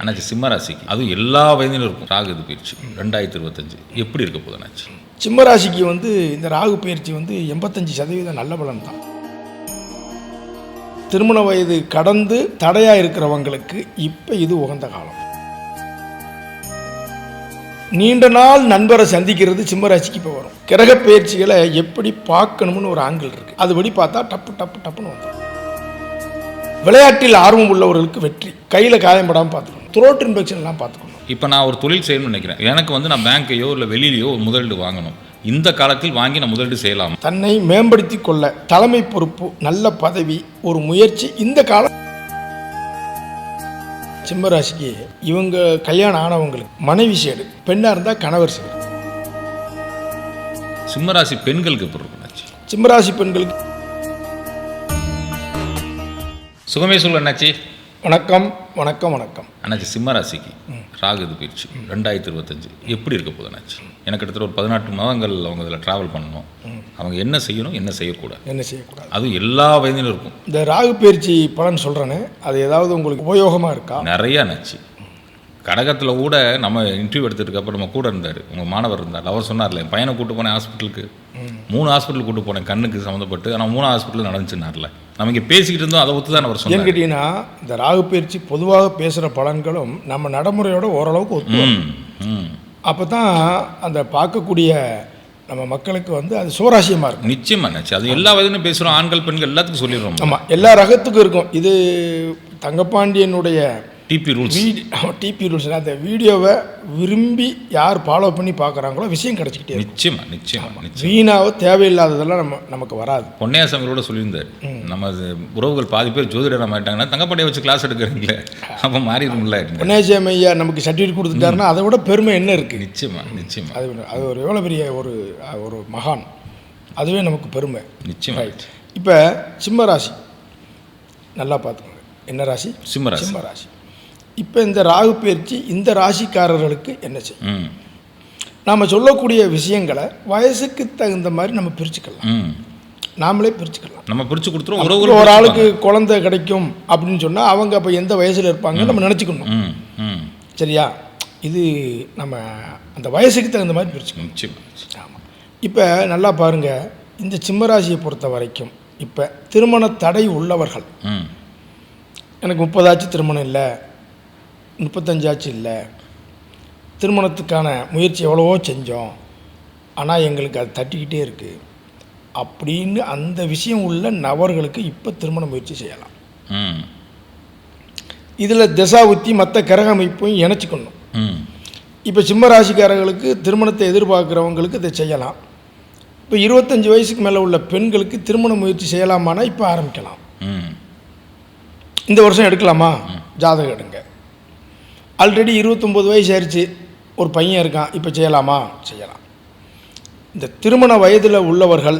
அண்ணாச்சி சிம்ம ராசிக்கு. அதுவும் எல்லா வயதிலும் இருக்கும். ராகு இது பயிற்சி. ரெண்டாயிரத்தி இருபத்தஞ்சு. எப்படி இருக்க போகுது அண்ணாச்சி? சிம்ம ராசிக்கு வந்து இந்த ராகு பயிற்சி வந்து எண்பத்தஞ்சு சதவீதம் நல்ல பலன் தான். திருமண வயது கடந்து தடையாக இருக்கிறவங்களுக்கு இப்போ இது உகந்த காலம். நீண்ட நாள் நண்பரை சந்திக்கிறது சிம்மராசிக்கு இப்போ வரும். கிரக பயிற்சிகளை எப்படி பார்க்கணும்னு ஒரு ஆங்கிள் இருக்கு. அதுபடி பார்த்தா டப்பு டப்பு டப்புன்னு வந்துடும் விளையாட்டில் ஆர்வம் உள்ளவர்களுக்கு வெற்றி. கையில் காயம்படாமல் பார்த்துக்கணும். த்ரோட் இன்ஃபெக்ஷன்லாம் பார்த்துக்கணும். இப்போ நான் ஒரு தொழில் செய்யணும்னு நினைக்கிறேன். எனக்கு வந்து நான் பேங்க்கையோ இல்லை வெளியிலையோ ஒரு முதலீடு வாங்கணும். இந்த காலத்தில் வாங்கி நான் முதலீடு செய்யலாம்? தன்னை மேம்படுத்தி கொள்ள தலைமை பொறுப்பு நல்ல பதவி ஒரு முயற்சி இந்த காலம் சிம்மராசிக்கு இவங்க கல்யாணம் ஆனவங்களுக்கு மனைவி சேடு பெண்ணாக இருந்தால் கணவர் சேடு. சிம்ம ராசி பெண்களுக்கு எப்படி இருக்கும்? சிம்மராசி பெண்களுக்கு சுகமே சொல்ல அண்ணாச்சி வணக்கம் வணக்கம் வணக்கம். அண்ணாச்சி சிம்ம ராசிக்கு ராகு இது பயிற்சி ரெண்டாயிரத்தி இருபத்தஞ்சு. எப்படி இருக்க போகுது அண்ணாச்சி? எனக்கு கிட்டத்தட்ட ஒரு பதினெட்டு மாதங்கள் அவங்க இதில் ட்ராவல் பண்ணணும். அவங்க என்ன செய்யணும் என்ன செய்யக்கூடாது? என்ன செய்யக்கூடாது? அதுவும் எல்லா வயதிலும் இருக்கும். இந்த ராகு பயிற்சி பலன் சொல்கிறேனே அது ஏதாவது உங்களுக்கு உபயோகமாக இருக்கா? நிறைய நச்சு கடகத்தில் கூட நம்ம இன்டர்வியூ எடுத்ததுக்கு நம்ம கூட இருந்தார். உங்கள் மாணவர் இருந்தார். அவர் சொன்னார்ல என் பையனை கூட்டு போனேன் ஹாஸ்பிட்டலுக்கு மூணு ஹாஸ்பிட்டல் கூட்டு போனேன் கண்ணுக்கு சம்மந்தப்பட்டு. ஆனால் மூணு ஹாஸ்பிட்டல் நடந்துச்சுன்னார்ல. நம்ம இங்கே பேசிக்கிட்டு இருந்தோம் அதை ஒத்து தான் அவர் சொன்னார். கேட்டிங்கன்னா இந்த ராகு பயிற்சி பொதுவாக பேசுகிற பலன்களும் நம்ம நடைமுறையோட ஓரளவுக்கு ஒத்து அப்போ தான் அந்த பார்க்கக்கூடிய நம்ம மக்களுக்கு வந்து அது சுவராசியமாக இருக்கும். நிச்சயமா நச்சு அது எல்லா வயதிலும் பேசுகிறோம் ஆண்கள் பெண்கள் எல்லாத்துக்கும் சொல்லிடுறோம். ஆமாம் எல்லா ரகத்துக்கும் இருக்கும். இது தங்கப்பாண்டியனுடைய டிபி ரூல்ஸ் டிபி ரூல்ஸ் அந்த வீடியோவை விரும்பி யார் ஃபாலோ பண்ணி பார்க்குறாங்களோ விஷயம் கிடச்சிக்கிட்டே இருக்கும். நிச்சயமா நிச்சயமா நிச்சயம். வீணாவோ தேவையில்லாததெல்லாம் நம்ம நமக்கு வராது. பொன்னையாசங்களோட சொல்லியிருந்தார். நம்ம உறவுகள் பாதி பேர் ஜோதிடர் மாட்டாங்கன்னா தங்கப்பாண்டியை வச்சு கிளாஸ் எடுக்கிறீங்களே? அப்போ மாறிடும்ல. பொன்னேசியம் ஐயா நமக்கு சர்டிஃபிகேட் கொடுத்துட்டாருன்னா அதை விட பெருமை என்ன இருக்குது நிச்சயமா நிச்சயமா. அது ஒரு- அது ஒரு எவ்வளோ பெரிய ஒரு ஒரு மகான். அதுவே நமக்கு பெருமை. நிச்சயமா. ரைட் இப்போ சிம்ம ராசி நல்லா பார்த்துக்கோங்க. என்ன ராசி? சிம்ம ராசி சிம்ம ராசி இப்போ இந்த ராகு பயிற்சி இந்த ராசிக்காரர்களுக்கு என்ன செய்யும்? நாம் சொல்லக்கூடிய விஷயங்களை வயசுக்கு தகுந்த மாதிரி நம்ம பிரிச்சுக்கலாம். நாமளே பிரிச்சுக்கலாம். நம்ம பிரிச்சு கொடுத்துருவோம் ஒரு ஆளுக்கு குழந்தை கிடைக்கும் அப்படின்னு சொன்னால் அவங்க அப்போ எந்த வயசில் இருப்பாங்க நம்ம நினச்சிக்கணும். சரியா? இது நம்ம அந்த வயசுக்கு தகுந்த மாதிரி பிரிச்சுக்கணும். ஆமாம் இப்போ நல்லா பாருங்கள் இந்த சிம்மராசியை பொறுத்த வரைக்கும் இப்போ திருமண தடை உள்ளவர்கள். எனக்கு முப்பதாச்சு திருமணம் இல்லை. முப்பத்தஞ்சாச்சு இல்லை. திருமணத்துக்கான முயற்சி எவ்வளவோ செஞ்சோம். ஆனால் எங்களுக்கு அது தட்டிக்கிட்டே இருக்குது அப்படின்னு அந்த விஷயம் உள்ள நபர்களுக்கு இப்போ திருமண முயற்சி செய்யலாம். இதில் திசாவுத்தி மற்ற கிரக அமைப்பையும் இணைச்சிக்கணும். இப்போ சிம்ம ராசிக்காரர்களுக்கு திருமணத்தை எதிர்பார்க்குறவங்களுக்கு இதை செய்யலாம். இப்போ இருபத்தஞ்சி வயசுக்கு மேலே உள்ள பெண்களுக்கு திருமண முயற்சி செய்யலாமான்னா இப்போ ஆரம்பிக்கலாம். ம். இந்த வருஷம் எடுக்கலாமா? ஜாதகம் எடுங்க. ஆல்ரெடி இருபத்தொம்போது வயசு ஆயிடுச்சு ஒரு பையன் இருக்கான். இப்போ செய்யலாமா? செய்யலாம். இந்த திருமண வயதில் உள்ளவர்கள்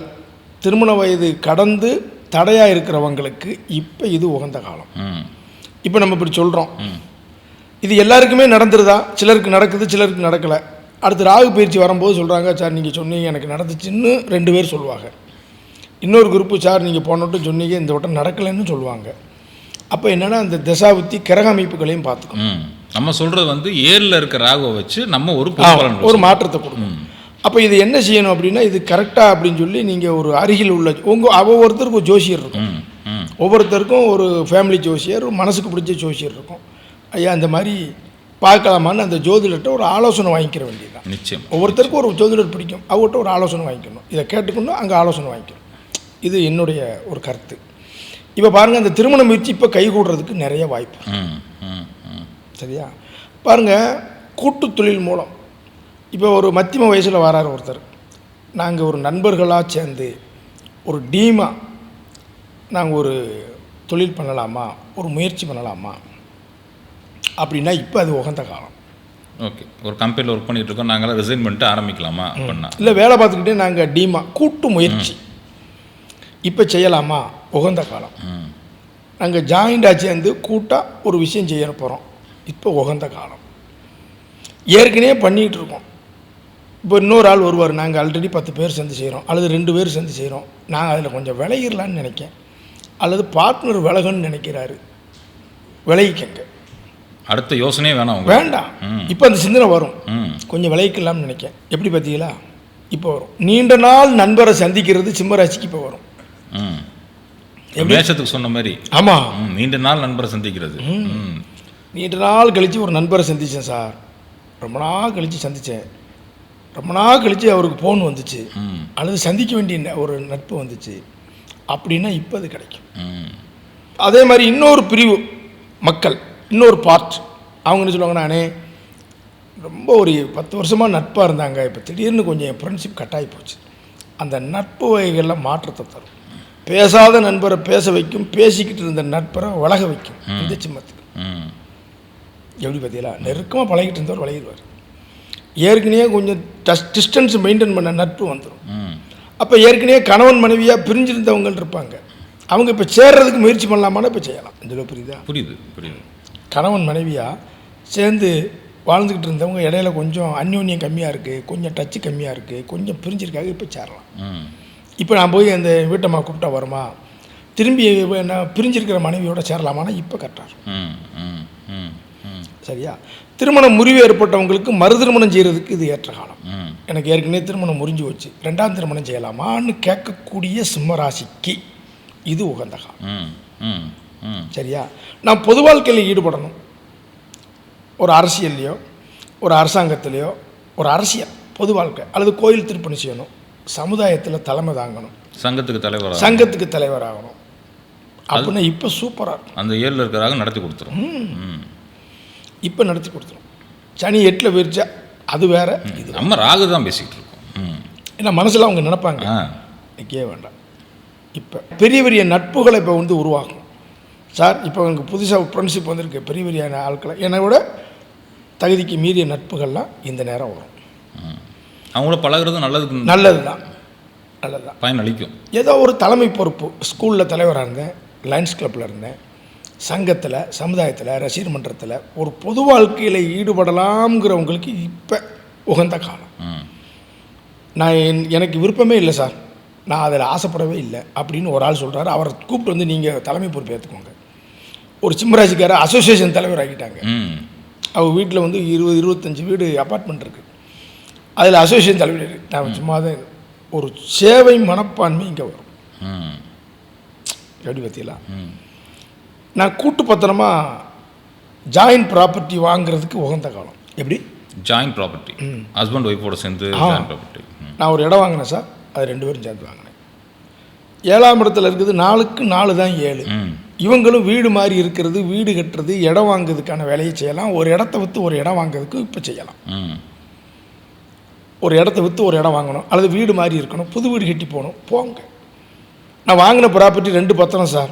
திருமண வயது கடந்து தடையாக இருக்கிறவங்களுக்கு இப்போ இது உகந்த காலம். இப்போ நம்ம இப்படி சொல்கிறோம் இது எல்லாருக்குமே நடந்துருதா? சிலருக்கு நடக்குது சிலருக்கு நடக்கலை. அடுத்து ராகு பயிற்சி வரும்போது சொல்கிறாங்க சார் நீங்கள் சொன்னீங்க எனக்கு நடந்துச்சுன்னு ரெண்டு பேர் சொல்லுவாங்க. இன்னொரு குரூப்பு சார் நீங்கள் போனட்டும் சொன்னீங்க இந்த வட்டம் நடக்கலைன்னு சொல்லுவாங்க. அப்போ என்னென்னா அந்த தசாபுத்தி கிரக அமைப்புகளையும் பார்த்துக்கணும். நம்ம சொல்றது வந்து ஏழில் இருக்க ராகுவை வச்சு நம்ம ஒரு ஒரு மாற்றத்தை கொடுக்கும். ம். அப்போ இது என்ன செய்யணும் அப்படின்னா இது கரெக்டாக அப்படின்னு சொல்லி நீங்கள் ஒரு அருகில் உள்ள உங்கள் ஒவ்வொருத்தருக்கும் ஒரு ஜோசியர் இருக்கும். ஒவ்வொருத்தருக்கும் ஒரு ஃபேமிலி ஜோசியர் மனசுக்கு பிடிச்ச ஜோசியர் இருக்கும். ஐயா இந்த மாதிரி பார்க்கலாமான்னு அந்த ஜோதிடர்கிட்ட ஒரு ஆலோசனை வாங்கிக்கிற வேண்டியதுதான். நிச்சயம். ஒவ்வொருத்தருக்கும் ஒரு ஜோதிடர் பிடிக்கும். அவர்கிட்ட ஒரு ஆலோசனை வாங்கிக்கணும். இதை கேட்டுக்கணும் அங்கே ஆலோசனை வாங்கிக்கணும். இது என்னுடைய ஒரு கருத்து. இப்போ பாருங்கள் அந்த திருமண முயற்சி இப்போ கைகூடுறதுக்கு நிறைய வாய்ப்பு சரியா? பாருங்கள் கூட்டு தொழில் மூலம். இப்போ ஒரு மத்தியம வயசில் வராரு ஒருத்தர். நாங்கள் ஒரு நண்பர்களாக சேர்ந்து ஒரு டீமாக நாங்கள் ஒரு தொழில் பண்ணலாமா? ஒரு முயற்சி பண்ணலாமா? அப்படின்னா இப்போ அது உகந்த காலம். ஓகே. ஒரு கம்பெனியில் ஒர்க் பண்ணிட்டு இருக்கோம் நாங்களாம் ரிசைன் பண்ணிட்டு ஆரம்பிக்கலாமா? அப்படின்னா இல்லை வேலை பார்த்துக்கிட்டே நாங்கள் டீமாக கூட்டு முயற்சி. இப்போ செய்யலாமா? உகந்த காலம். நாங்கள் ஜாயிண்டாக சேர்ந்து கூட்டாக ஒரு விஷயம் செய்ய போகிறோம் இப்போ உகந்த காலம். ஏற்கனவே பண்ணிகிட்டு இருக்கோம். இப்போ இன்னொரு ஆள் வருவார். நாங்கள் ஆல்ரெடி பத்து பேர் சேர்ந்து செய்கிறோம் அல்லது ரெண்டு பேர் சேர்ந்து செய்கிறோம் நான் அதில் கொஞ்சம் விளையிடலான்னு நினைக்கேன். அல்லது பார்ட்னர் விலகன்னு நினைக்கிறாரு. விளைவிக்கங்க அடுத்த யோசனையே வேணாம் வேண்டாம். இப்போ அந்த சிந்தனை வரும். கொஞ்சம் விளைவிக்கலாம்னு நினைக்கேன். எப்படி பார்த்தீங்களா? இப்போ வரும். நீண்ட நாள் நண்பரை சந்திக்கிறது சிம்மராசிக்கு இப்போ வரும். மேஷத்துக்கு சொன்ன மாதிரி. ஆமாம் நீண்ட நாள் நண்பரை சந்திக்கிறது. நீண்ட நாள் கழித்து ஒரு நண்பரை சந்தித்தேன் சார். ரொம்ப நாள் கழித்து சந்தித்தேன் ரொம்ப நாள் கழித்து அவருக்கு ஃபோன் வந்துச்சு. அல்லது சந்திக்க வேண்டிய ஒரு நட்பு வந்துச்சு. அப்படின்னா இப்போ அது கிடைக்கும். அதே மாதிரி இன்னொரு பிரிவு மக்கள் இன்னொரு பார்ட் அவங்க என்ன சொல்லுவாங்க நானே ரொம்ப ஒரு பத்து வருஷமாக நட்பாக இருந்தாங்க. இப்போ திடீர்னு கொஞ்சம் என் ஃப்ரெண்ட்ஷிப் கட்டாகி போச்சு. அந்த நட்பு வகைகளில் மாற்றத்தை தரும். பேசாத நண்பரை பேச வைக்கும். பேசிக்கிட்டு இருந்த நட்பரை வளக வைக்கும். இந்த சிம்மத்துக்கு எப்படி பார்த்தீங்களா? நெருக்கமாக பழகிட்டு இருந்தவர் விளையிடுவார் ஏற்கனவே கொஞ்சம் டஸ் டிஸ்டன்ஸ் மெயின்டைன் பண்ண நட்பு வந்துடும் அப்போ ஏற்கனவே கணவன் மனைவியாக பிரிஞ்சிருந்தவங்க இருப்பாங்க. அவங்க இப்போ சேர்றதுக்கு முயற்சி பண்ணலாமான்னு இப்போ செய்யலாம். இதில் புரியுதா? புரியுது புரியுது. கணவன் மனைவியாக சேர்ந்து வாழ்ந்துக்கிட்டு இருந்தவங்க இடையில கொஞ்சம் அந்யோன்யம் கம்மியாக இருக்குது கொஞ்சம் டச்சு கம்மியாக இருக்குது கொஞ்சம் பிரிஞ்சிருக்காங்க இப்போ சேரலாம். இப்போ நான் போய் அந்த வீட்டம்மா கூப்பிட்டா வருமா? திரும்பி என்ன பிரிஞ்சிருக்கிற மனைவியோட சேரலாமான்னா இப்போ கரெக்டாக இருக்கும் சரியா? திருமணம் முறிவு ஏற்பட்டவங்களுக்கு மறு திருமணம் செய்கிறதுக்கு இது ஏற்ற காலம். எனக்கு ஏற்கனவே திருமணம் முறிஞ்சு வச்சு ரெண்டாம் திருமணம் செய்யலாமான்னு கேட்கக்கூடிய சிம்மராசிக்கு இது உகந்த காலம். சரியா? நான் பொது வாழ்க்கையில் ஈடுபடணும். ஒரு அரசியல்லையோ ஒரு அரசாங்கத்திலையோ ஒரு அரசியல் பொது வாழ்க்கை அல்லது கோயில் திருப்பணி செய்யணும். சமுதாயத்தில் தலைமை தாங்கணும். சங்கத்துக்கு தலைவராக சங்கத்துக்கு தலைவராகணும். அப்படின்னா இப்போ சூப்பராக இருக்கும். அந்த ஏழில் இருக்கிறாங்க நடத்தி கொடுத்துரும். இப்போ நடத்தி கொடுத்துரும். சனி எட்டில் போயிருச்சா? அது வேற. இது நம்ம ராகு தான் பேசிக்கிட்டு இருக்கோம். ஏன்னா மனசில் அவங்க நினைப்பாங்க. நிற்கவே வேண்டாம். இப்போ பெரிய பெரிய நட்புகளை இப்போ வந்து உருவாக்கும் சார் இப்போ எனக்கு புதுசாக ஃப்ரெண்ட்ஷிப் வந்திருக்கு. பெரிய பெரிய ஆட்களை. என்னை விட தகுதிக்கு மீறிய நட்புகள்லாம் இந்த நேரம் வரும். அவங்கள பழகுறது நல்லதுக்கு நல்லது தான். நல்லது தான் பயன் அளிக்கும் ஏதோ ஒரு தலைமை பொறுப்பு. ஸ்கூலில் தலைவராக இருந்தேன். லயன்ஸ் கிளப்பில் இருந்தேன். சங்கத்தில் சமுதாயத்தில் ரசிகர் மன்றத்தில் ஒரு பொது வாழ்க்கையில் ஈடுபடலாம்ங்கிறவங்களுக்கு இப்போ உகந்த காலம். நான் என் எனக்கு விருப்பமே இல்லை சார். நான் அதில் ஆசைப்படவே இல்லை அப்படின்னு ஒரு ஆள் சொல்கிறாரு அவரை கூப்பிட்டு வந்து நீங்கள் தலைமை பொறுப்பு ஏற்றுக்கோங்க ஒரு சிம்மராசிக்கார அசோசியேஷன் தலைவர் ஆக்கிட்டாங்க ம். அவங்க வீட்டில் வந்து இருபது இருபத்தஞ்சி வீடு அப்பார்ட்மெண்ட் இருக்குது அதில் அசோசியேஷன் தலைவர். நான் சும்மா தான் ஒரு சேவை மனப்பான்மை இங்கே வரும். எப்படி பார்த்தீங்களா நான் கூட்டு பத்திரமா ஜாயின்ட் ப்ராப்பர்ட்டி வாங்குறதுக்கு உகந்த காலம். எப்படி? ஜாயின்ட் ப்ராப்பர்ட்டி ஹஸ்பண்ட் ஒய்ஃபோட சேர்ந்து ப்ராப்பர்ட்டி நான் ஒரு இடம் வாங்கினேன் சார். அது ரெண்டு பேரும் சேர்ந்து வாங்கினேன். ஏழாம் இடத்துல இருக்குது நாலுக்கு நாலு தான் ஏழு. இவங்களும் வீடு மாதிரி இருக்கிறது வீடு கட்டுறது இடம் வாங்குறதுக்கான வேலையை செய்யலாம். ஒரு இடத்த விற்று ஒரு இடம் வாங்குறதுக்கு இப்போ செய்யலாம். ம். ஒரு இடத்த விற்று ஒரு இடம் வாங்கணும் அல்லது வீடு மாதிரி இருக்கணும் புது வீடு கட்டி போகணும் போங்க. நான் வாங்கின ப்ராப்பர்ட்டி ரெண்டு பத்திரம் சார்.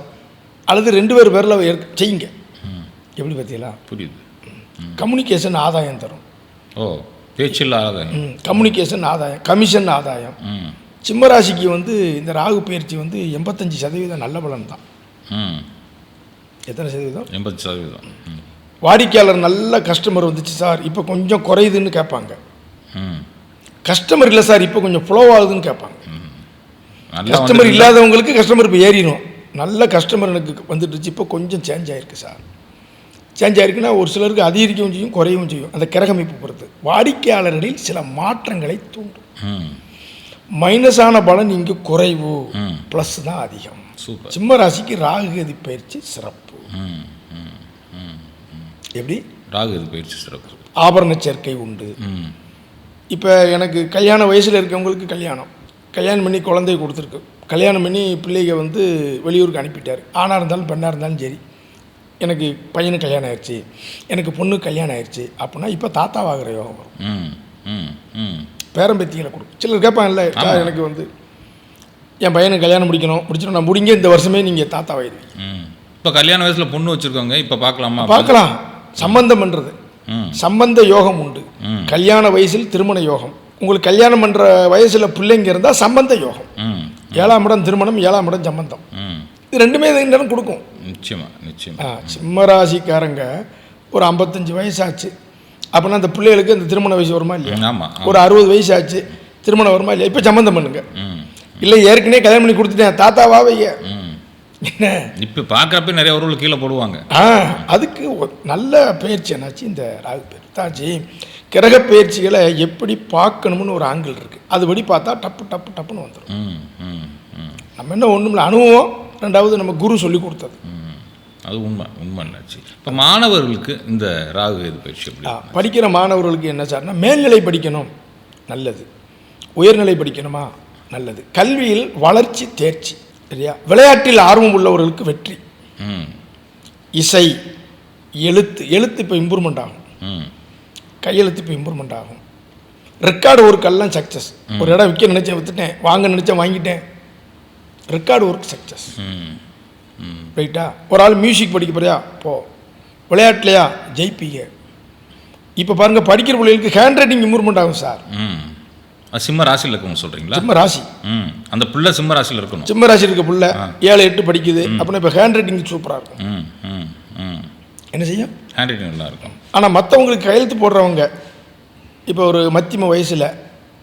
அல்லது ரெண்டு பேர் பேரில் செய்யுங்க. எப்படி பார்த்தீங்களா? புரியுது. கம்யூனிகேஷன் ஆதாயம் தரும். ஓ பேச்சு இல்லாத ம் கம்யூனிகேஷன் ஆதாயம் கமிஷன் ஆதாயம். சிம்மராசிக்கு வந்து இந்த ராகு பயிற்சி வந்து எண்பத்தஞ்சு சதவீதம் நல்ல பலன் தான். ம். எத்தனை சதவீதம்? எண்பது சதவீதம். வாடிக்கையாளர் நல்ல கஸ்டமர் வந்துச்சு சார் இப்போ கொஞ்சம் குறையுதுன்னு கேட்பாங்க. ம். கஸ்டமர் இல்லை சார் இப்போ கொஞ்சம் ஃப்ளோ ஆகுதுன்னு கேட்பாங்க. கஸ்டமர் இல்லாதவங்களுக்கு கஸ்டமர் இப்போ ஏறிடும் நல்ல கஸ்டமர் எனக்கு வந்துட்டுச்சு இப்போ கொஞ்சம் சேஞ்ச் ஆயிருக்கு சார். சேஞ்ச் ஆயிருக்குன்னா ஒரு சிலருக்கு அதிகரிக்கவும் செய்யும் குறையவும் செய்யும். அந்த கிரகமைப்பு பொறுத்து. வாடிக்கையாளர்களில் சில மாற்றங்களை தூண்டும். மைனஸான பலன் இங்கு குறைவு. ப்ளஸ் தான் அதிகம். சூப்பர். சிம்ம ராசிக்கு ராகுகதி பயிற்சி சிறப்பு. எப்படி? ராகு இது பயிற்சி சிறப்பு. ஆபரண சேர்க்கை உண்டு. இப்போ எனக்கு கல்யாண வயசில் இருக்கவங்களுக்கு கல்யாணம். கல்யாணம் பண்ணி குழந்தைய கொடுத்துருக்கு. கல்யாணம் பண்ணி பிள்ளைங்க வந்து வெளியூருக்கு அனுப்பிட்டார். ஆணாக இருந்தாலும் பெண்ணாக இருந்தாலும் சரி. எனக்கு பையனுக்கு கல்யாணம் ஆயிடுச்சு எனக்கு பொண்ணுக்கு கல்யாணம் ஆயிடுச்சு அப்படின்னா இப்போ தாத்தாவாகிற யோகம் வரும். ம் ம் ம். பேரம்பேத்திகளை கொடுக்கும். சிலர் கேட்பாங்கல்ல எனக்கு வந்து என் பையனுக்கு கல்யாணம் முடிக்கணும். முடிச்சிடும் நான் முடிங்க இந்த வருஷமே நீங்கள் தாத்தாவாயிருவீங்க. ம். இப்போ கல்யாண வயசில் பொண்ணு வச்சுருக்கோங்க இப்போ பார்க்கலாமா பார்க்கலாம் சம்பந்தம் பண்ணுறது ம். சம்பந்த யோகம் உண்டு. கல்யாண வயசில் திருமண யோகம். உங்களுக்கு கல்யாணம் பண்ணுற வயசில் பிள்ளைங்க இருந்தால் சம்பந்த யோகம். ம். ஏழாம் இடம் திருமணம் ஏழாம் இடம் சம்பந்தம். இது ரெண்டுமே நேரம் கொடுக்கும். நிச்சயமா நிச்சயமா. ஆ, சிம்மராசிக்காரங்க ஒரு ஐம்பத்தஞ்சு வயசாச்சு. அப்படின்னா அந்த பிள்ளைகளுக்கு இந்த திருமண வயசு வருமா இல்லையா? ஒரு அறுபது வயசு ஆச்சு திருமணம் வருமா இல்லையா? இப்போ சம்மந்தம் பண்ணுங்க. இல்லை ஏற்கனவே கல்யாணம் பண்ணி கொடுத்துட்டேன். தாத்தாவா வைய. ம். என்ன? இப்போ பார்க்குறப்ப நிறைய உறவுகள் கீழே போடுவாங்க. ஆ அதுக்கு நல்ல பயிற்சி என்னாச்சு இந்த ராகு பயிற்சி தாச்சு கிரக பயிற்சிகளை எப்படி பார்க்கணும்னு ஒரு ஆங்கிள் இருக்குது அதுபடி பார்த்தா டப்பு டப்பு டப்புன்னு வந்துடும் நம்ம என்ன ஒன்றும் அனுபவம். ரெண்டாவது நம்ம குரு சொல்லி கொடுத்தது. அது உண்மை உண்மை என்னாச்சு இப்போ மாணவர்களுக்கு இந்த ராகு கேது பயிற்சி படிக்கிற மாணவர்களுக்கு என்ன சார்னா மேல்நிலை படிக்கணும். நல்லது. உயர்நிலை படிக்கணுமா? நல்லது. கல்வியில் வளர்ச்சி தேர்ச்சி. சரியா? விளையாட்டில் ஆர்வம் உள்ளவர்களுக்கு வெற்றி. ம். இசை எழுத்து எழுத்து இப்போ இம்ப்ரூவ்மெண்ட் ஆகும். ம். கையெழுத்து இப்போ இம்ப்ரூவ்மெண்ட் ஆகும். ரெக்கார்டு ஒர்க்கெல்லாம் சக்ஸஸ் ஒரு இடம் விற்க நினச்சேன் விற்றுட்டேன் வாங்க நினச்சேன் வாங்கிட்டேன். ரெக்கார்டு ஒர்க் சக்ஸஸ் ம். ம். ரைட்டா ஒரு ஆள் மியூசிக் படிக்க போறியா? போ. விளையாட்டுலையா? ஜெயிப்பீங்க. இப்போ பாருங்கள் படிக்கிற பிள்ளைகளுக்கு ஹேண்ட் ரைட்டிங் இம்ப்ரூவ்மெண்ட் ஆகும் சார் சிம்ம ராசியில் இருக்கணும் சொல்கிறீங்களா சிம்ம ராசி. ம். அந்த பிள்ளை சிம்ம ராசியில் இருக்கணும். சிம்ம ராசி இருக்க புள்ள ஏழு எட்டு படிக்குது. அப்படின்னா இப்போ ஹேண்ட் ரைட்டிங் சூப்பராக இருக்கும். ம் ம். ம். என்ன செய்யும்? ஹேண்ட் ரைட்டிங் நல்லா இருக்கும் ஆனால் மற்றவங்களுக்கு கையெழுத்து போடுறவங்க இப்போ ஒரு மத்தியம வயசில்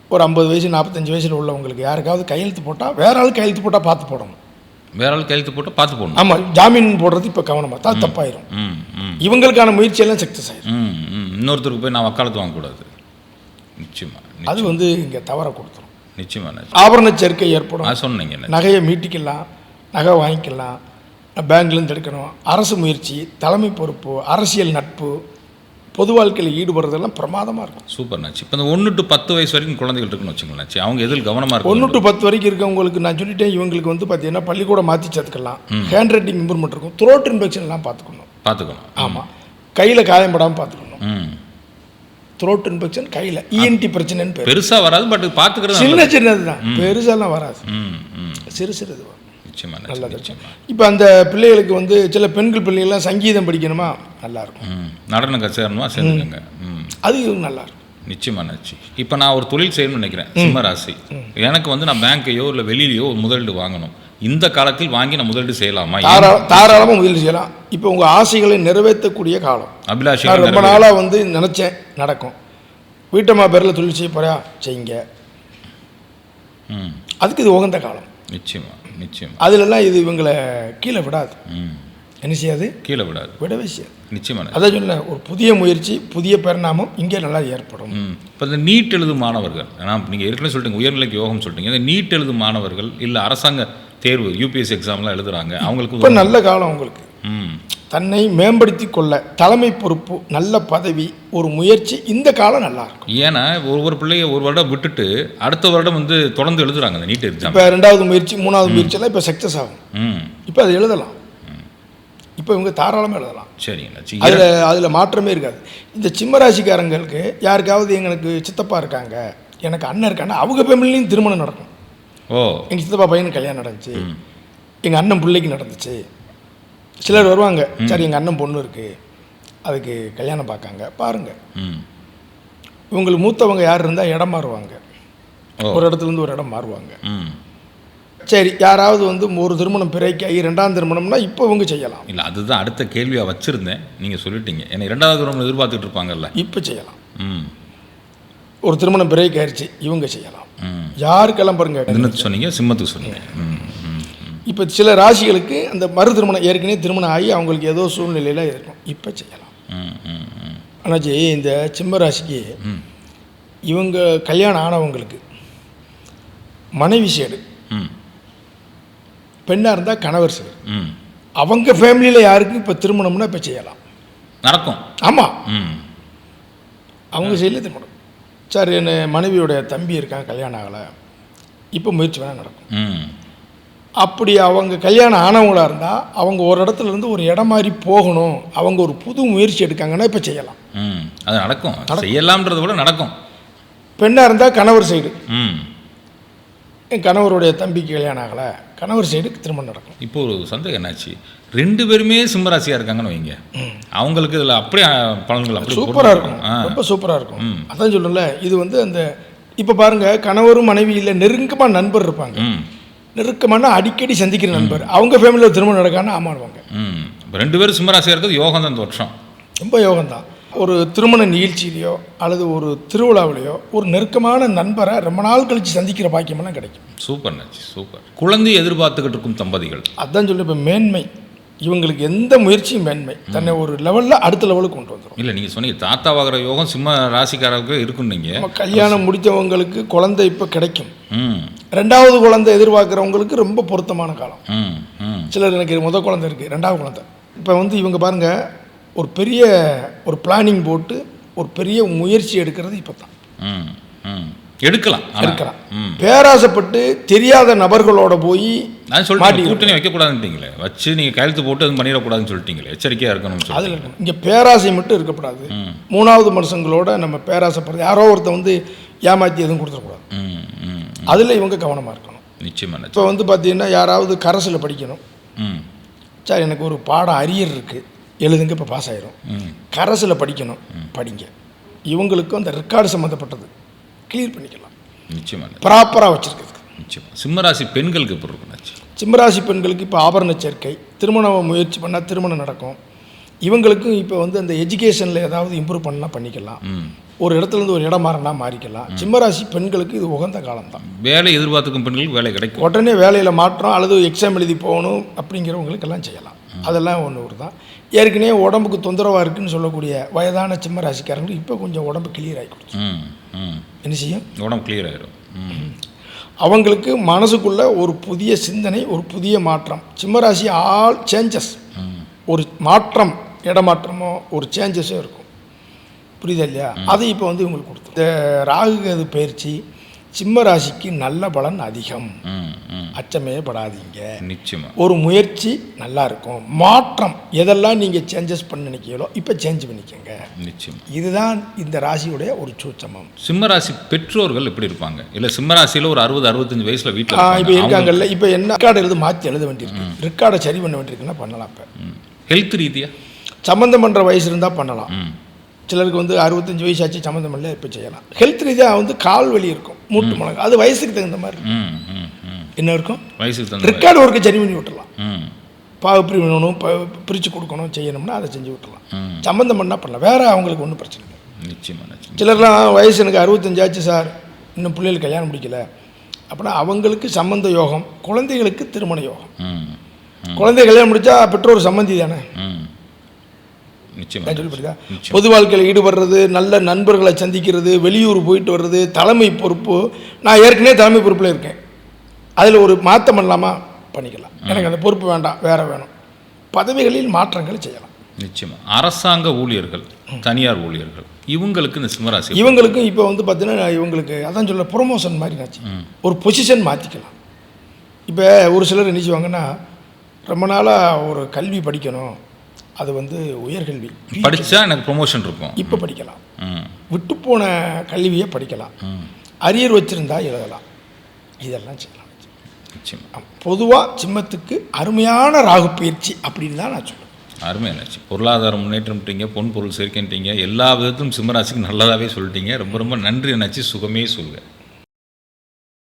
ஒரு ஐம்பது வயசு நாற்பத்தஞ்சு வயசில் உள்ளவங்களுக்கு யாருக்காவது கையெழுத்து போட்டால் வேற ஆள் கையெழுத்து போட்டால் பார்த்து போடணும். வேற ஆள் கையெழுத்து போட்டு பார்த்து போடணும். ஆமாம் ஜாமீன் போடுறது இப்போ கவனமாக தான் தப்பாயிரும். இவங்களுக்கான முயற்சியெல்லாம் சக்ஸஸ் ஆயிரும். இன்னொருத்தருக்கு போய் நான் வக்காலத்து வாங்கக்கூடாது. நிச்சயமா நி- அது வந்து இங்கே தவற கொடுத்துரும். நிச்சயமா நிச்சயம். ஆபரண சேர்க்கை ஏற்படும் சொன்னீங்க நகையை மீட்டிக்கலாம் நகை வாங்கிக்கலாம் பேங்க்லேருந்து எடுக்கணும். அரசு முயற்சி தலைமை பொறுப்பு அரசியல் நட்பு பொது வாழ்க்கையில் ஈடுபடுறதெல்லாம் பிரமாதமாக இருக்கும். சூப்பர் நாச்சு. இப்போ இந்த ஒன்று டு பத்து வயசு வரைக்கும் குழந்தைகள் இருக்குன்னு வச்சுங்களேன் நாச்சு. அவங்க எதில் கவனமாக ஒன்று இருக்கும் டு பத்து வரைக்கும் இருக்கவங்களுக்கு நான் சொல்லிட்டேன் இவங்களுக்கு வந்து பார்த்தீங்கன்னா பள்ளிக்கூடம் மாற்றி சேர்த்துக்கலாம். ஹேண்ட் ரைட்டிங் இம்ப்ரூவ்மெண்ட் இருக்கும். த்ரோட் இன்ஃபெக்ஷன்லாம் பார்த்துக்கணும் பார்த்துக்கணும் ஆமாம் கையில் காயப்படாமல் பார்த்துக்கணும் த்ரோட் இன்ஃபெக்ஷன் கையில். இஎன்டி பிரச்சனைன்னு பேர். பெருசாக வராது பட் பார்த்துக்கிறது சின்ன. சின்னது தான் பெருசாலாம் வராது. சிறு சிறு இது வரும். நிச்சயமா நாச்சு, நல்லது. நிச்சயமா. இப்போ அந்த பிள்ளைகளுக்கு வந்து சில பெண்கள் பிள்ளைகள்லாம் சங்கீதம் படிக்கணுமா? நல்லாயிருக்கும். ம் நடனம் கச்சேரணுமா சேர்ந்துக்கங்க. அது நல்லாயிருக்கும். நிச்சயமா நாச்சு. இப்போ நான் ஒரு தொழில் செய்யணும்னு நினைக்கிறேன் சிம்ம ராசி எனக்கு வந்து நான் பேங்க்கையோ இல்லை வெளியிலையோ ஒரு முதலீடு வாங்கணும். இந்த காலத்தில் வாங்கி நான் முதலீடு செய்யலாமா? தாராளமாக முதலீடு செய்யலாம். இப்போ உங்கள் ஆசைகளை நிறைவேற்றக்கூடிய காலம். அபிலாஷை நான் ரொம்ப நாளாக வந்து நினச்சேன் நடக்கும். வீட்டம்மா பேரில் தொழில் செய்ய போறியா செய்யுங்க. ம். அதுக்கு இது உகந்த காலம். நிச்சயமா. நிச்சயமா. அதுலலாம் இது இவங்களை கீழே விடாது. ம். என்ன செய்யாது? கீழே விடாது. விடவே செய்யாது. நிச்சயமா நாச்சு. அதான் சொன்னேன் ஒரு புதிய முயற்சி புதிய பரிணாமம் இங்கே நல்லா ஏற்படும். ம். இப்போ இந்த நீட் எழுதும் மாணவர்கள் ஏன்னா நீங்கள் ஏற்கனவே சொல்லிட்டீங்க உயர்நிலைக்கு யோகம் சொல்லிட்டீங்க இந்த நீட் எழுதும் மாணவர்கள் இல்லை அரசாங்க தேர்வு யூபிஎஸ்சி எக்ஸாம்லாம் எழுதுறாங்க அவங்களுக்கு இப்போ. நல்ல காலம் உங்களுக்கு. ம். தன்னை மேம்படுத்தி கொள்ள தலைமை பொறுப்பு நல்ல பதவி ஒரு முயற்சி இந்த காலம் நல்லா இருக்கும். ஏன்னா ஒவ்வொரு பிள்ளைய ஒரு வருடம் விட்டுட்டு அடுத்த வருடம் வந்து தொடர்ந்து எழுதுறாங்க அந்த நீட் எக்ஸாம் இப்போ ரெண்டாவது முயற்சி மூணாவது முயற்சியெல்லாம் இப்போ சக்ஸஸ் ஆகும். இப்போ அது எழுதலாம். இப்போ இவங்க தாராளமாக எழுதலாம். சரிங்க அதில் அதில் மாற்றமே இருக்காது. இந்த சிம்ம ராசிக்காரங்களுக்கு யாருக்காவது எங்களுக்கு சித்தப்பா இருக்காங்க எனக்கு அண்ணன் இருக்காங்க அவங்க ஃபேமிலிலையும் திருமணம் நடக்கும். ஓ. எங்கள் சித்தப்பா பையனுக்கு கல்யாணம் நடந்துச்சு. எங்கள் அண்ணன் பிள்ளைக்கு நடந்துச்சு. சிலர் வருவாங்க. சரி எங்கள் அண்ணன் பொண்ணு இருக்குது அதுக்கு கல்யாணம் பார்க்காங்க. பாருங்கள் ம். இவங்களுக்கு மூத்தவங்க யார் இருந்தால் இடம் மாறுவாங்க. ஒரு இடத்துல இருந்து ஒரு இடம் மாறுவாங்க. ம். சரி யாராவது வந்து ஒரு திருமணம் பிறைக்காகி ரெண்டாம் திருமணம்னா இப்போ இவங்க செய்யலாம். இல்லை அதுதான் அடுத்த கேள்வியாக வச்சுருந்தேன். நீங்கள் சொல்லிட்டீங்க. ஏன்னா இரண்டாவது வருடம் எதிர்பார்த்துட்டு இருப்பாங்கல்ல. இப்போ செய்யலாம். ம். ஒரு திருமணம் பிறைக்கு ஆயிடுச்சு இவங்க செய்யலாம். யாருக்கெல்லாம் பாருங்க சொன்னீங்க சிம்மத்துக்கு சொன்னீங்க. இப்போ சில ராசிகளுக்கு அந்த மறு திருமணம் ஏற்கனவே திருமணம் ஆகி அவங்களுக்கு ஏதோ சூழ்நிலையில் இருக்கும். இப்போ செய்யலாம். ஆனாச்சி இந்த சிம்ம ராசிக்கு இவங்க கல்யாணம் ஆனவங்களுக்கு மனைவி சைடு ம் பெண்ணாக இருந்தால் கணவர் சைடு. ம் அவங்க ஃபேமிலியில் யாருக்கும் இப்போ திருமணம்னா இப்போ செய்யலாம். நடக்கும். ஆமாம் அவங்க சைடில் திருமணம். சார் என் மனைவியோட தம்பி இருக்கான் கல்யாணம் ஆகலை. இப்போ முயற்சி வேணால் நடக்கும். ம். அப்படி அவங்க கல்யாணம் ஆனவங்களா இருந்தால் அவங்க ஒரு இடத்துல இருந்து ஒரு இடம் மாதிரி போகணும். அவங்க ஒரு புது முயற்சி எடுக்காங்கன்னா இப்போ செய்யலாம். ம் அது நடக்கும். செய்யலாம்ன்றத விட நடக்கும். பெண்ணாக இருந்தால் கணவர் சைடு. ம். என் கணவருடைய தம்பிக்கு கல்யாணம் ஆகலை. கணவர் சைடுக்கு திருமணம் நடக்கும். இப்போ ஒரு சந்தேகம் என்னாச்சு? ரெண்டு பேருமே சிம்மராசியாக இருக்காங்கன்னு வைங்க. அவங்களுக்கு இதில் அப்படியே பலன்கள் சூப்பராக இருக்கும். ரொம்ப சூப்பராக இருக்கும். அதான் சொல்லணும்ல இது வந்து அந்த இப்போ பாருங்க கணவரும் மனைவியில் நெருக்கமாக நண்பர் இருப்பாங்க. நெருக்கமான அடிக்கடி சந்திக்கிற நண்பர். அவங்க ஃபேமிலியில் திருமணம் நடக்கான்னு ஆமாடுவாங்க ரெண்டு பேரும் சிம்மராசியாக இருக்கிறது யோகம் தான் வருஷம். ரொம்ப யோகம் தான் ஒரு திருமண நிகழ்ச்சியிலையோ அல்லது ஒரு திருவிழாவிலையோ ஒரு நெருக்கமான நண்பரை ரொம்ப நாள் கழித்து சந்திக்கிற பாக்கியமெல்லாம் கிடைக்கும். சூப்பர் நச்சு சூப்பர். குழந்தை எதிர்பார்த்துக்கிட்டு இருக்கும் தம்பதிகள். அதான் சொல்லி இப்போ மேன்மை. இவங்களுக்கு எந்த முயற்சியும் மேன்மை. தன்னை ஒரு லெவலில் அடுத்த லெவலுக்கு கொண்டு வந்துடும் இல்லை நீங்கள் சொன்னீங்க தாத்தாவாகிற யோகம் சிம்ம ராசிக்காரருக்கு இருக்கும் நீங்கள் நம்ம கல்யாணம் முடித்தவங்களுக்கு குழந்தை இப்போ கிடைக்கும். ரெண்டாவது குழந்தை எதிர்பார்க்குறவங்களுக்கு ரொம்ப பொருத்தமான காலம். சிலர் எனக்கு முத குழந்தை இருக்குது ரெண்டாவது குழந்தை. இப்போ வந்து இவங்க பாருங்கள் ஒரு பெரிய ஒரு பிளானிங் போட்டு ஒரு பெரிய முயற்சி எடுக்கிறது இப்போ தான் எடுக்கலாம் எடுக்கலாம். பேராசைப்பட்டு தெரியாத நபர்களோட போய் நான் சொல்லிட்டேன் கூட்டணி வைக்கக்கூடாதுன்ட்டீங்களே. வச்சு நீங்கள் கையெழுத்து போட்டு எதுவும் பண்ணிடக்கூடாதுன்னு சொல்லிட்டீங்களே. எச்சரிக்கையாக இருக்கணும்னு சொல்லி அதில் இருக்கணும் இங்கே பேராசை மட்டும் இருக்கக்கூடாது. மூணாவது மனுஷங்களோட நம்ம பேராசைப்படுறது யாரோ ஒருத்தன் வந்து ஏமாற்றி எதுவும் கொடுத்துடக்கூடாது. அதில் இவங்க கவனமாக இருக்கணும். நிச்சயமா நச்சு இப்போ வந்து பார்த்தீங்கன்னா யாராவது கரசில் படிக்கணும். சார் எனக்கு ஒரு பாடம் அரியர் இருக்குது எழுதுங்க இப்போ பாஸ் ஆயிரும். கரசில் படிக்கணும். படிங்க. இவங்களுக்கும் அந்த ரெக்கார்டு சம்மந்தப்பட்டது கிளியர் பண்ணிக்கலாம். நிச்சயமா. நச்சு ப்ராப்பராக வச்சுருக்குது நிச்சயமா. சிம்மராசி பெண்களுக்கு எப்படி இருக்கும் சிம்மராசி பெண்களுக்கு இப்போ ஆபரண சேர்க்கை திருமணம் முயற்சி பண்ணால் திருமணம் நடக்கும். இவங்களுக்கும் இப்போ வந்து அந்த எஜுகேஷனில் ஏதாவது இம்ப்ரூவ் பண்ணால் பண்ணிக்கலாம். ஒரு இடத்துல இருந்து ஒரு இடம் மாறினா மாறிக்கலாம். சிம்மராசி பெண்களுக்கு இது உகந்த காலம் தான் வேலை எதிர்பார்த்துக்கும் பெண்களுக்கு வேலை கிடைக்கும். உடனே வேலையில் மாற்றம் அல்லது எக்ஸாம் எழுதி போகணும் அப்படிங்கிறவங்களுக்கெல்லாம் செய்யலாம். அதெல்லாம் ஒன்று ஒரு தான் ஏற்கனவே உடம்புக்கு தொந்தரவாக இருக்குன்னு சொல்லக்கூடிய வயதான சிம்ம ராசிக்காரங்களுக்கு இப்போ கொஞ்சம் உடம்பு கிளியர் ஆகி கொடுத்து. என்ன செய்யும்? உடம்பு கிளியர் ஆயிரும். ம். அவங்களுக்கு மனசுக்குள்ள ஒரு புதிய சிந்தனை ஒரு புதிய மாற்றம். சிம்மராசி ஆல் சேஞ்சஸ் ஒரு மாற்றம் இடமாற்றமோ ஒரு சேஞ்சஸோ இருக்கும். புரியுதா இல்லையா? அது இப்போ வந்து இவங்களுக்கு கொடுத்து இந்த ராகு கேது பயிற்சி சிம்ம ராசிக்கு நல்ல பலன் அதிகம். அச்சமே படாதீங்க. நிச்சயமா. ஒரு முயற்சி நல்லா இருக்கும். மாற்றம் எதெல்லாம் நீங்கள் சேஞ்சஸ் பண்ண நினைக்கிறீங்களோ இப்போ சேஞ்ச் பண்ணிக்கோங்க. நிச்சயமா. இதுதான் இந்த ராசியுடைய ஒரு சூட்சமம். சிம்மராசி பெற்றோர்கள் எப்படி இருப்பாங்க? இல்லை சிம்மராசியில் ஒரு அறுபது அறுபத்தஞ்சு வயசுல இப்போ வீட்டில் இருக்காங்கல்ல இப்போ என்ன ரெக்கார்டு எழுத மாற்றி எழுத வேண்டியிருக்கு. ரெக்கார்டை சரி பண்ண வேண்டியிருக்குன்னா பண்ணலாம் இப்போ. ஹெல்த் ரீதியா? சம்மந்தம் பண்ணுற வயசு இருந்தால் பண்ணலாம். சிலருக்கு வந்து அறுபத்தஞ்சு வயசு ஆச்சு சம்மந்தம் பண்ணல இப்போ செய்யலாம். ஹெல்த் ரீதியாக வந்து கால் வலி இருக்கும் மூட்டு முழங்கு. அது வயசுக்கு தகுந்த மாதிரி என்ன இருக்கும்? வயசுக்கு ரெக்கார்டு ஒர்க்கை சரி பண்ணி விட்டுறலாம். ம். பாவு பிரிவினணும் பிரித்து கொடுக்கணும் செய்யணும்னா அதை செஞ்சு விட்டுறலாம். ம். சம்மந்தம் பண்ணால் பண்ணலாம் வேறு அவங்களுக்கு ஒன்றும் பிரச்சனை இல்லை. நிச்சயமா நிச்சயமா. சிலர்லாம் வயசு எனக்கு அறுபத்தஞ்சாச்சு சார் இன்னும் பிள்ளைகள் கல்யாணம் முடிக்கல. அப்படின்னா அவங்களுக்கு சம்மந்த யோகம் குழந்தைகளுக்கு திருமண யோகம். குழந்தை கல்யாணம் முடிச்சா பெற்றோர் சம்மந்தி தானே? நிச்சயமா நான் சொல்லி புரியுதா நிச்சயம். பொது வாழ்க்கையில் ஈடுபடுறது நல்ல நண்பர்களை சந்திக்கிறது வெளியூர் போயிட்டு வர்றது தலைமை பொறுப்பு. நான் ஏற்கனவே தலைமை பொறுப்பில் இருக்கேன். அதில் ஒரு மாற்றம் பண்ணலாமா பண்ணிக்கலாம். எனக்கு அந்த பொறுப்பு வேண்டாம் வேற வேணும். பதவிகளில் மாற்றங்கள் செய்யலாம். நிச்சயமா. அரசாங்க ஊழியர்கள் தனியார் ஊழியர்கள் இவங்களுக்கு இந்த சிம்மராசி இவங்களுக்கும் இப்போ வந்து பார்த்தீங்கன்னா இவங்களுக்கு அதான் சொல்ல ப்ரொமோஷன் மாதிரி நாச்சு ம். ஒரு பொசிஷன் மாற்றிக்கலாம் இப்போ ஒரு சிலர் என்ன செய்வாங்கன்னா ரொம்ப நாளாக ஒரு கல்வி படிக்கணும். அது வந்து உயர்கல்வி. படிச்சா எனக்கு ப்ரொமோஷன் இருக்கும். இப்போ படிக்கலாம். விட்டுப்போன கல்வியை படிக்கலாம். அரியர் வச்சுருந்தா எழுதலாம். இதெல்லாம் செய்யலாம். பொதுவாக சிம்மத்துக்கு அருமையான ராகு பயிற்சி அப்படின்னு தான் நான் சொல்லுவேன். அருமை என்னாச்சு. பொருளாதார முன்னேற்றம்ட்டீங்க பொன் பொருள் சேர்க்கின்றீங்க எல்லா விதத்திலும் சிம்மராசிக்கு நல்லதாகவே சொல்லிட்டீங்க. ரொம்ப ரொம்ப நன்றி என்னாச்சு. சுகமே சொல்லுங்கள்